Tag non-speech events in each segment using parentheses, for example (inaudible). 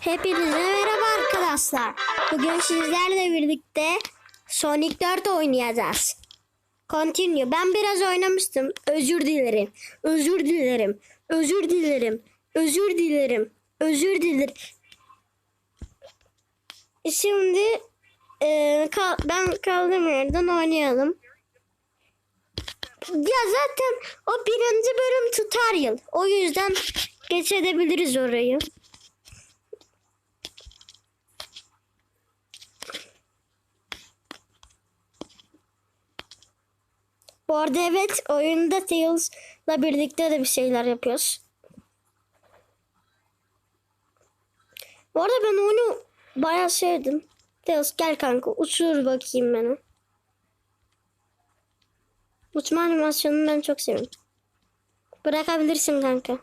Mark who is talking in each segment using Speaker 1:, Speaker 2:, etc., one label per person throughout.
Speaker 1: Hepinize merhaba arkadaşlar. Bugün sizlerle birlikte Sonic 4 oynayacağız. Continue. Ben biraz oynamıştım. Özür dilerim. Özür dilerim. Özür dilerim. Özür dilerim. Özür dilerim. Şimdi e, kal- ben kaldığım yerden oynayalım. Ya zaten o birinci bölüm tutar yıl. O yüzden geçebiliriz orayı. Bu arada evet oyunda Tails'la birlikte de bir şeyler yapıyoruz. Bu arada ben oyunu bayağı sevdim. Tails gel kanka uçur bakayım beni. Uçma animasyonunu ben çok seviyorum. Bırakabilirsin kanka.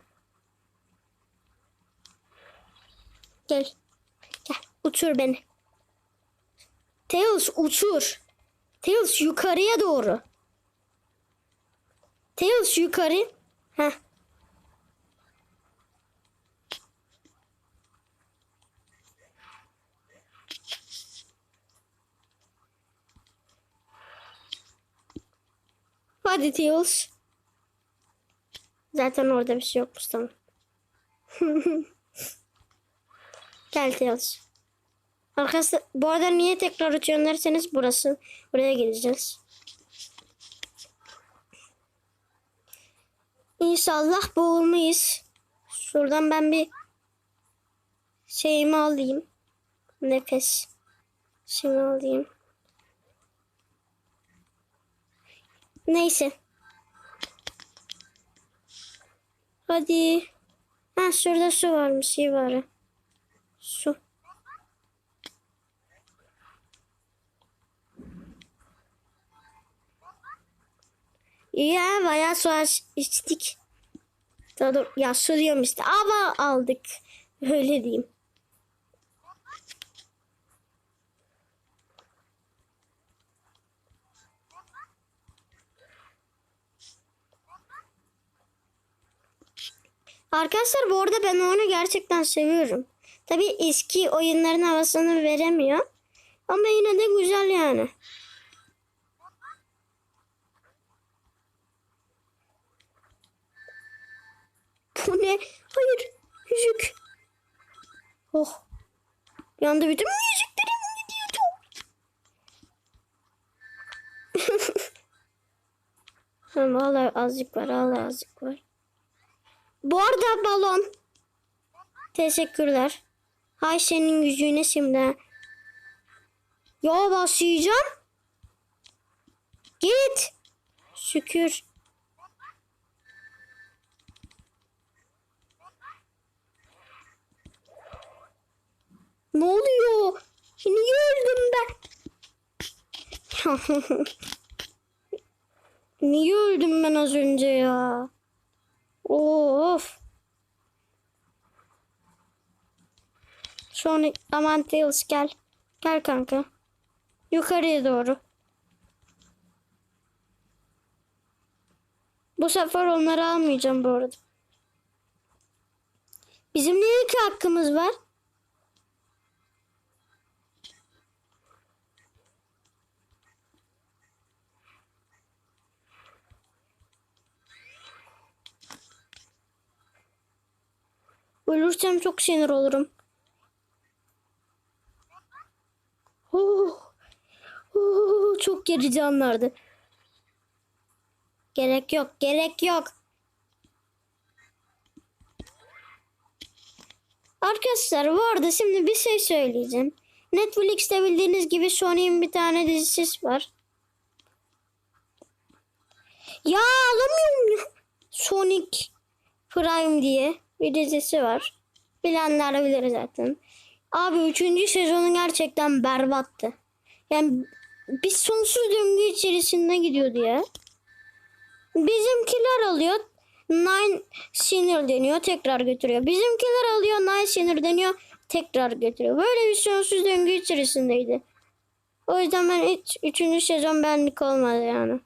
Speaker 1: Gel. Gel uçur beni. Tails uçur. Tails yukarıya doğru. Tails yukarı. Heh. Hadi Tails. Zaten orada bir şey yokmuş tamam. (laughs) Gel Tails. Arkadaşlar bu arada niye tekrar uçuyorsun derseniz burası. Buraya gideceğiz. İnşallah boğulmayız. Şuradan ben bir şeyimi alayım. Nefes. Şeyimi alayım. Neyse. Hadi. Ha şurada su varmış iyi bari. Su. Ya bayağı su içtik. Tadı, ya su diyorum işte ama aldık. (laughs) Öyle diyeyim. Arkadaşlar bu arada ben oyunu gerçekten seviyorum. Tabi eski oyunların havasını veremiyor. Ama yine de güzel yani. Bu ne? Hayır. Müzik. Oh. Anda bütün müziklerim gidiyordu. (laughs) Tamam hala azıcık var hala azıcık var. Bu arada balon. Teşekkürler. Hay senin yüzüne şimdi. Ya basacağım. Git. Şükür. Ne oluyor? Niye öldüm ben? (laughs) Niye öldüm ben az önce ya? Of. Sonra aman Tails gel. Gel kanka. Yukarıya doğru. Bu sefer onları almayacağım bu arada. Bizim ne iki hakkımız var? Ölürsem çok sinir olurum. Oh, oh, çok gerici anlardı. Gerek yok, gerek yok. Arkadaşlar bu arada şimdi bir şey söyleyeceğim. Netflix'te bildiğiniz gibi Sony'in bir tane dizisi var. Ya alamıyorum. Sonic Prime diye bir dizisi var. Bilenler bilir zaten. Abi 3. sezonu gerçekten berbattı. Yani bir sonsuz döngü içerisinde gidiyordu ya. Bizimkiler alıyor. Nine sinir deniyor tekrar götürüyor. Bizimkiler alıyor nine sinir deniyor tekrar götürüyor. Böyle bir sonsuz döngü içerisindeydi. O yüzden ben hiç 3. sezon benlik olmadı yani.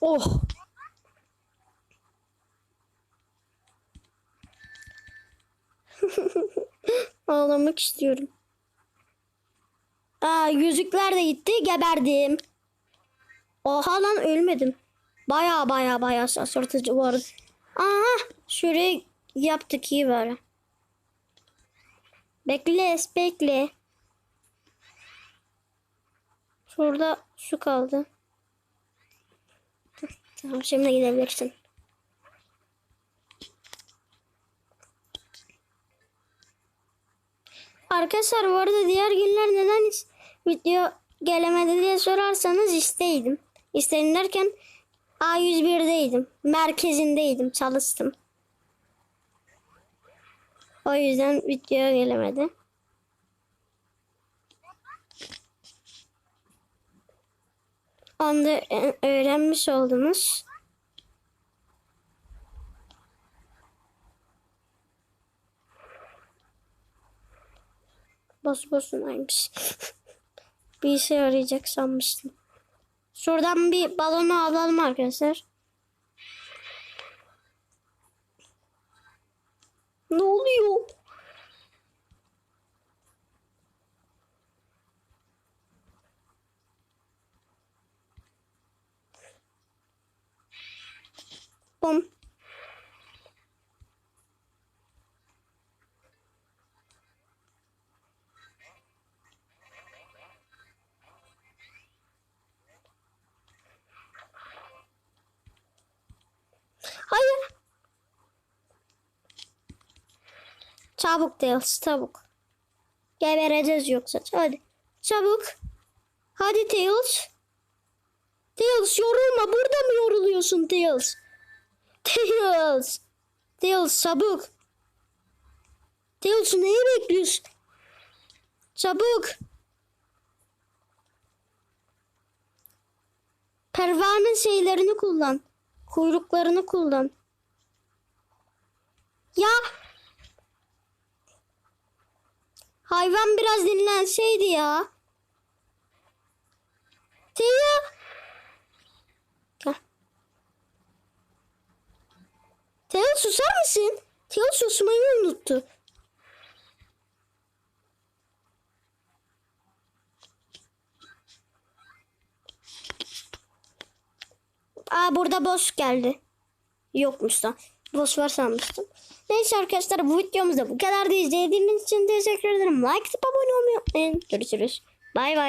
Speaker 1: Oh. (laughs) Ağlamak istiyorum. Aa, yüzükler de gitti. Geberdim. Oha lan ölmedim. Baya baya baya şaşırtıcı bu arada. Aha şurayı yaptık iyi bari. Bekle bekle. Şurada su kaldı. Tamam şimdi gidebilirsin. Arkadaşlar bu arada diğer günler neden hiç video gelemedi diye sorarsanız isteydim. İstedim derken A101'deydim. Merkezindeydim. Çalıştım. O yüzden video gelemedi. Onu e, öğrenmiş oldunuz. Boş boşunaymış. (laughs) bir işe yarayacak sanmıştım. Şuradan bir balonu alalım arkadaşlar. Ne oluyor? Bom. Hayır. Çabuk Tails çabuk. Gebereceğiz yoksa. Hadi. Çabuk. Hadi Tails. Tails yorulma. Burada mı yoruluyorsun Tails? Tails. Tails çabuk. Tails neyi bekliyorsun? Çabuk. Pervane şeylerini kullan. Kuyruklarını kullan. Ya. Hayvan biraz dinlenseydi ya. Teo. Gel. Teo susar mısın? Teo susmayı unuttu. Aa burada boss geldi. Yokmuş da. Boss var sanmıştım. Neyse arkadaşlar bu videomuzda bu kadar da izlediğiniz için teşekkür ederim. Like atıp abone olmayı unutmayın. Görüşürüz. Bay bay.